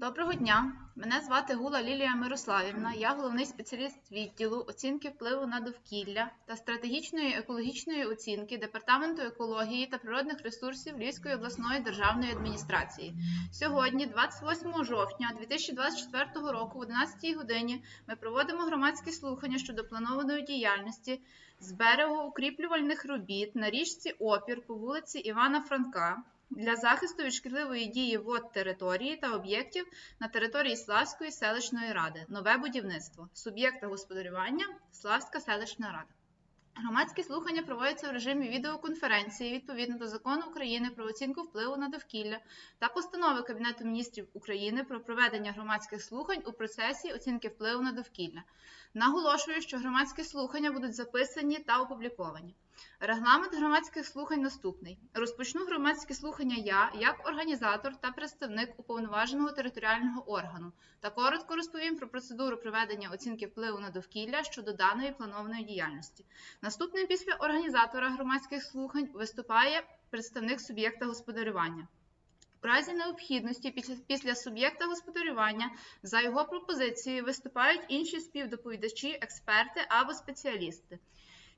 Доброго дня! Мене звати Гула Лілія Мирославівна. Я головний спеціаліст відділу оцінки впливу на довкілля та стратегічної екологічної оцінки Департаменту екології та природних ресурсів Львівської обласної державної адміністрації. Сьогодні, 28 жовтня 2024 року, в 11 годині, ми проводимо громадські слухання щодо планованої діяльності з берегоукріплювальних робіт на річці Опір по вулиці Івана Франка для захисту від шкідливої дії вод території та об'єктів на території Славської селищної ради. Нове будівництво. Суб'єкта господарювання Славська селищна рада. Громадські слухання проводяться в режимі відеоконференції відповідно до закону України про оцінку впливу на довкілля та постанови Кабінету міністрів України про проведення громадських слухань у процесі оцінки впливу на довкілля. Наголошую, що громадські слухання будуть записані та опубліковані. Регламент громадських слухань наступний. Розпочну громадські слухання я, як організатор та представник уповноваженого територіального органу, та коротко розповім про процедуру проведення оцінки впливу на довкілля щодо даної планованої діяльності. Наступним після організатора громадських слухань виступає представник суб'єкта господарювання. У разі необхідності після, після суб'єкта господарювання за його пропозицією виступають інші співдоповідачі, експерти або спеціалісти.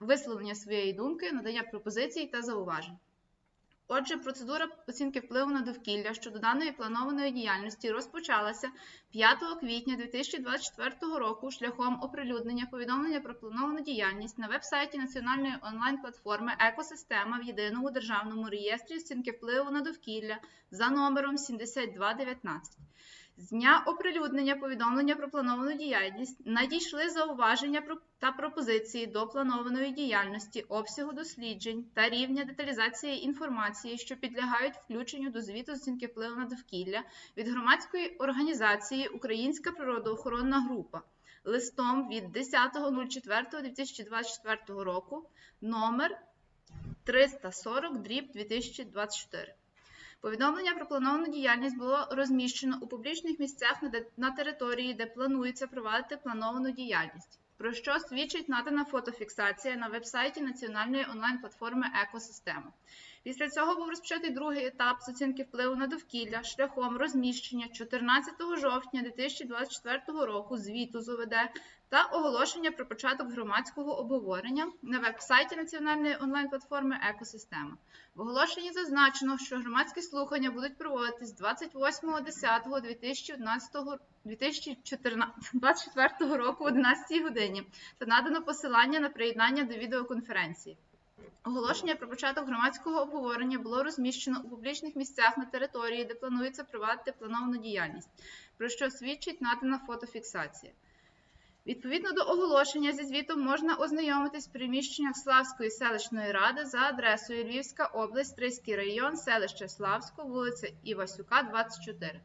висловлення своєї думки, надання пропозицій та зауважень. Отже, процедура оцінки впливу на довкілля щодо даної планованої діяльності розпочалася 5 квітня 2024 року шляхом оприлюднення повідомлення про плановану діяльність на веб-сайті національної онлайн-платформи Екосистема в єдиному державному реєстрі оцінки впливу на довкілля за номером 7219. З дня оприлюднення повідомлення про плановану діяльність надійшли зауваження та пропозиції до планованої діяльності, обсягу досліджень та рівня деталізації інформації, що підлягають включенню до звіту оцінки впливу на довкілля від громадської організації Українська природоохоронна група листом від 10.04.2024 року номер 340 дріб 2024. Повідомлення про плановану діяльність було розміщено у публічних місцях на, території, де планується провадити плановану діяльність, про що свідчить надана фотофіксація на веб-сайті національної онлайн-платформи Екосистема. Після цього був розпочатий другий етап з оцінки впливу на довкілля шляхом розміщення 14 жовтня 2024 року звіту з ОВД та оголошення про початок громадського обговорення на веб-сайті національної онлайн-платформи Екосистема. В оголошенні зазначено, що громадські слухання будуть проводитись 28.10.2011 2024 року о 11 годині та надано посилання на приєднання до відеоконференції. Оголошення про початок громадського обговорення було розміщено у публічних місцях на території, де планується провадити плановану діяльність, про що свідчить надана фотофіксація. Відповідно до оголошення зі звітом можна ознайомитись в приміщеннях Славської селищної ради за адресою Львівська область, Стрийський район, селище Славсько, вулиця Івасюка, 24.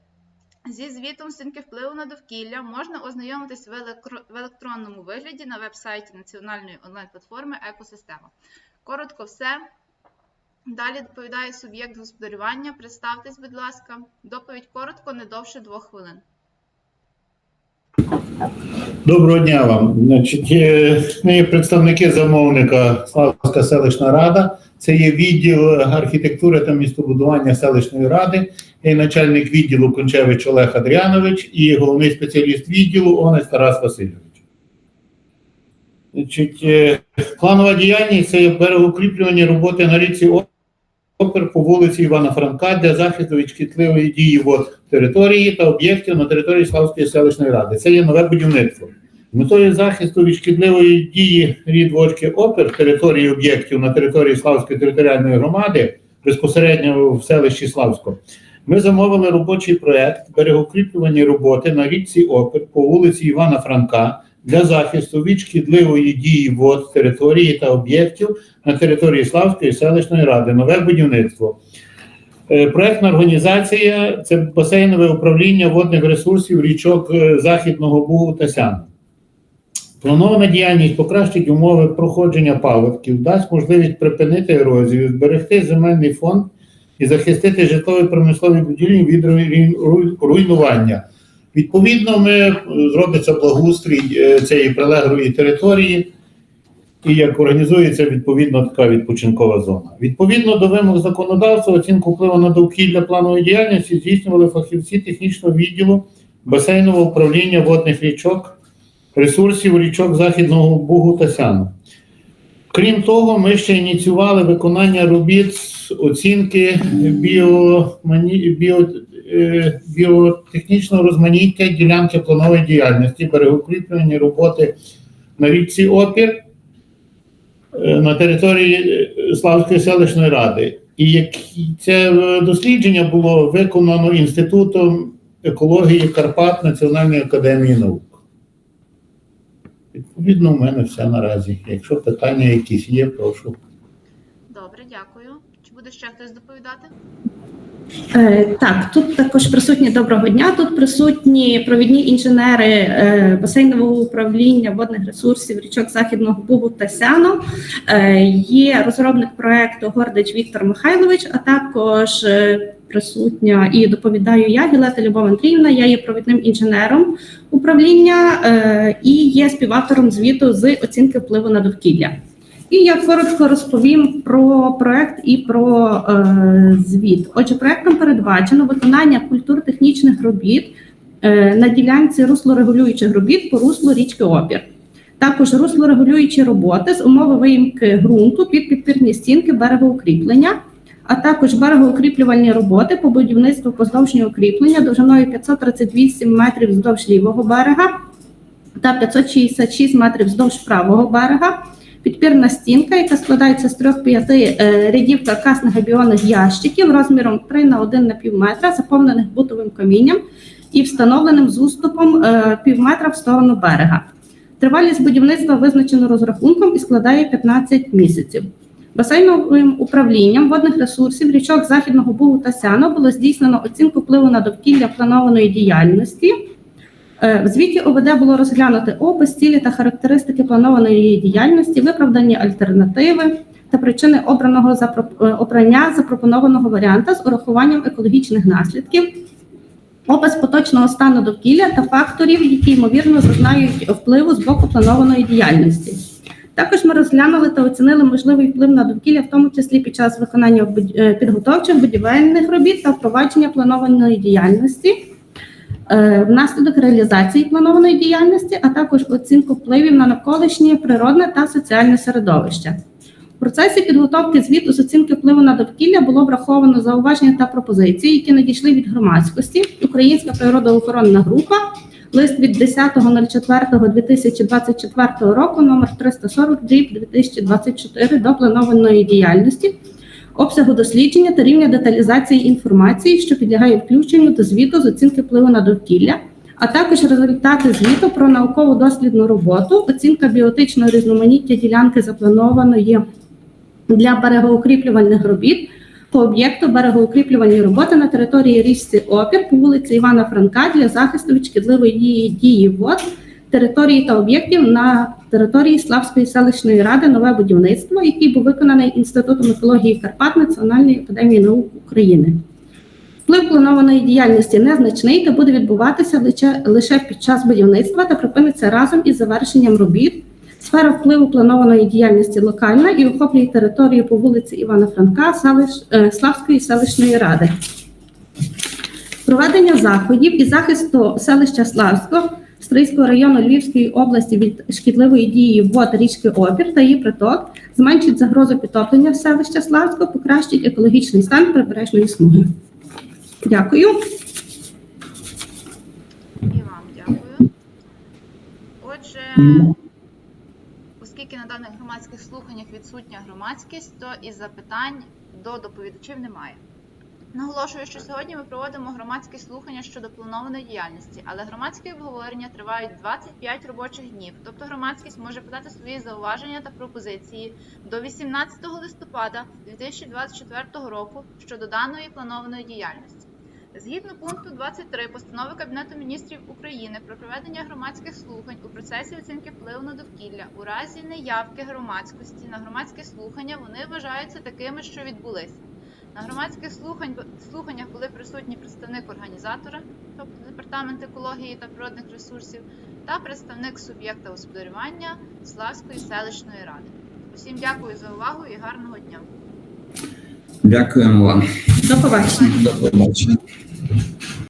Зі звітом оцінки впливу на довкілля можна ознайомитись в електронному вигляді на веб-сайті національної онлайн-платформи Екосистема. Коротко все. Далі доповідає суб'єкт господарювання. Представтесь, будь ласка. Доповідь коротко, не довше двох хвилин. Доброго дня вам. Значить, ми представники замовника Славська селищна рада. Це є відділ архітектури та містобудування селищної ради, є начальник відділу Кончевич Олег Адріанович і головний спеціаліст відділу Онець Тарас Васильович. Значить, е, планова діяльність це берегоукріплювання роботи на річці Опер по вулиці Івана Франка для захисту від шкідливої дії вод території та об'єктів на території Славської селищної ради. Це є нове будівництво. Метою захисту від шкідливої дії рід вочки опер території об'єктів на території Славської територіальної громади безпосередньо в селищі Славсько. Ми замовили робочий проект берегокріплювання роботи на річці Опер по вулиці Івана Франка для захисту від шкідливої дії вод території та об'єктів на території Славської селищної ради. Нове будівництво. Е, Проектна організація це басейнове управління водних ресурсів річок е, Західного Бугу та Сяну. Планована діяльність покращить умови проходження паводків, дасть можливість припинити ерозію, зберегти земельний фонд і захистити житлові промислові будівлі від руй- руй- руйнування. Відповідно, ми е, зробиться благоустрій цієї прилеглої території, і як організується відповідно така відпочинкова зона. Відповідно до вимог законодавства, оцінку впливу на довкілля планової діяльності здійснювали фахівці технічного відділу басейнового управління водних річок, ресурсів річок Західного Бугу та Сяну. Крім того, ми ще ініціювали виконання робіт з оцінки біомані... біо... е, біотехнічного розманіття ділянки планової діяльності, берегокріплені роботи на річці Опір на території е, Славської селищної ради. І це е, дослідження було виконано Інститутом екології Карпат Національної академії наук. Відповідно, у мене все наразі. Якщо питання якісь є, прошу. Добре, дякую. Буде ще хтось доповідати? Е, Так, тут також присутні доброго дня. Тут присутні провідні інженери е, басейнового управління водних ресурсів річок Західного Бугу та Сяно. Е, Є розробник проекту Гордич Віктор Михайлович, а також присутня і доповідаю я, Гілета Любов Андріївна. Я є провідним інженером управління і є співавтором звіту з оцінки впливу на довкілля. І я коротко розповім про проект і про е, звіт. Отже, проектом передбачено виконання культуртехнічних робіт е, на ділянці руслорегулюючих робіт по руслу річки Опір. Також руслорегулюючі роботи з умови виїмки ґрунту під підпірні стінки берегоукріплення, а також берегоукріплювальні роботи по будівництву поздовжнього укріплення довжиною 538 метрів вздовж лівого берега та 566 метрів вздовж правого берега підпірна стінка, яка складається з трьох-п'яти е, рядів каркасних абіонних ящиків розміром 3 на 1 на пів метра, заповнених бутовим камінням і встановленим з уступом е, пів метра в сторону берега. Тривалість будівництва визначено розрахунком і складає 15 місяців. Басейновим управлінням водних ресурсів річок Західного Бугу та Сяно було здійснено оцінку впливу на довкілля планованої діяльності. Е, В звіті ОВД було розглянути опис, цілі та характеристики планованої діяльності, виправдані альтернативи та причини обраного е, обрання запропонованого варіанта з урахуванням екологічних наслідків, опис поточного стану довкілля та факторів, які ймовірно зазнають впливу з боку планованої діяльності. Також ми розглянули та оцінили можливий вплив на довкілля, в тому числі під час виконання е, підготовчих будівельних робіт та впровадження планованої діяльності внаслідок реалізації планованої діяльності, а також оцінку впливів на навколишнє природне та соціальне середовище. В процесі підготовки звіту з оцінки впливу на довкілля було враховано зауваження та пропозиції, які надійшли від громадськості. Українська природоохоронна група, лист від 10.04.2024 року, номер 340 2024 до планованої діяльності обсягу дослідження та рівня деталізації інформації, що підлягає включенню до звіту з оцінки впливу на довкілля, а також результати звіту про наукову дослідну роботу, оцінка біотичного різноманіття ділянки запланованої для берегоукріплювальних робіт по об'єкту берегоукріплювальні роботи на території річці Опір по вулиці Івана Франка для захисту від шкідливої дії, вод, території та об'єктів на території Славської селищної ради нове будівництво, який був виконаний Інститутом екології Карпат Національної академії наук України. Вплив планованої діяльності незначний та буде відбуватися лише, під час будівництва та припиниться разом із завершенням робіт. Сфера впливу планованої діяльності локальна і охоплює територію по вулиці Івана Франка е, Славської селищної ради. Проведення заходів і захисту селища Славського Стрийського району Львівської області від шкідливої дії вод річки Опір та її приток зменшить загрозу підтоплення селища Славського, покращить екологічний стан прибережної смуги. Дякую. І вам дякую. Отже, оскільки на даних громадських слуханнях відсутня громадськість, то і запитань до доповідачів немає. Наголошую, що сьогодні ми проводимо громадські слухання щодо планованої діяльності, але громадські обговорення тривають 25 робочих днів. Тобто громадськість може подати свої зауваження та пропозиції до 18 листопада 2024 року щодо даної планованої діяльності. Згідно пункту 23 постанови Кабінету міністрів України про проведення громадських слухань у процесі оцінки впливу на довкілля у разі неявки громадськості на громадські слухання вони вважаються такими, що відбулися. На громадських слухань, слуханнях були присутні представник організатора, тобто департамент екології та природних ресурсів, та представник суб'єкта господарювання Славської селищної ради. Усім дякую за увагу і гарного дня. Дякуємо вам. До побачення. До побачення.